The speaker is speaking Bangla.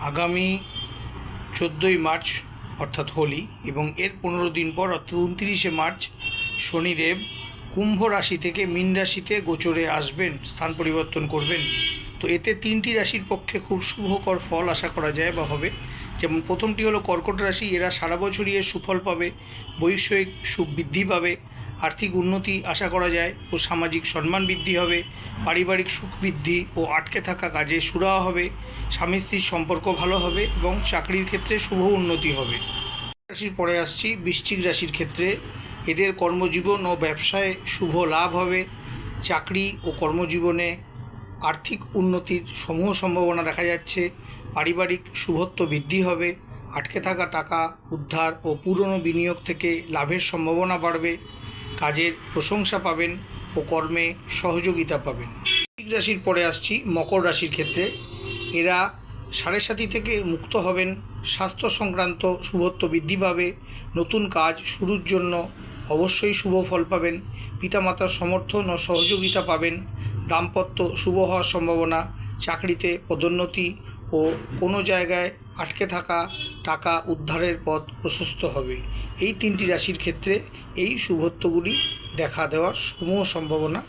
আগামী চোদ্দোই মার্চ, অর্থাৎ হোলি, এবং এর পনেরো দিন পর, অর্থাৎ উনত্রিশে মার্চ, শনিদেব কুম্ভ রাশি থেকে মীন রাশিতে গোচরে আসবেন, স্থান পরিবর্তন করবেন। তো এতে তিনটি রাশির পক্ষে খুব শুভকর ফল আশা করা যায় বা হবে। যেমন প্রথমটি হলো কর্কট রাশি, এরা সারা বছরই এর সুফল পাবে বৈষয়িক সুখ বৃদ্ধি পাবে আর্থিক উন্নতি আশা করা যায় ও সামাজিক সম্মান বৃদ্ধি হবে, পারিবারিক সুখ বৃদ্ধি ও আটকে থাকা কাজে সুরাহা হবে, স্বামী স্ত্রীর সম্পর্ক ভালো হবে এবং চাকরির ক্ষেত্রে শুভ উন্নতি হবে। রাশির পরে আসছি, বৃশ্চিক রাশির ক্ষেত্রে। এদের কর্মজীবন ও ব্যবসায় শুভ লাভ হবে। চাকরি ও কর্মজীবনে আর্থিক উন্নতির সমূহ সম্ভাবনা দেখা যাচ্ছে। পারিবারিক শুভত্ব বৃদ্ধি হবে। আটকে থাকা টাকা, উদ্ধার ও পুরনো বিনিয়োগ থেকে লাভের সম্ভাবনা বাড়বে। কাজের প্রশংসা পাবেন ও কর্মে সহযোগিতা পাবেন। বৃশ্চিক রাশির পরে আসছি মকর রাশির ক্ষেত্রে। এরা সাড়ে সাতি থেকে মুক্ত হবেন স্বাস্থ্য সংক্রান্ত শুভত্ব বৃদ্ধি পাবে, নতুন কাজ শুরুর জন্য অবশ্যই শুভ ফল পাবেন, পিতামাতার সমর্থন ও সহযোগিতা পাবেন, দাম্পত্য শুভ হওয়ার সম্ভাবনা, চাকরিতে পদোন্নতি ও কোনো জায়গায় আটকে থাকা টাকা উদ্ধারের পথ প্রশস্ত হবে। এই তিনটি রাশির ক্ষেত্রে এই শুভত্বগুলি দেখা দেওয়ার সমূহ সম্ভাবনা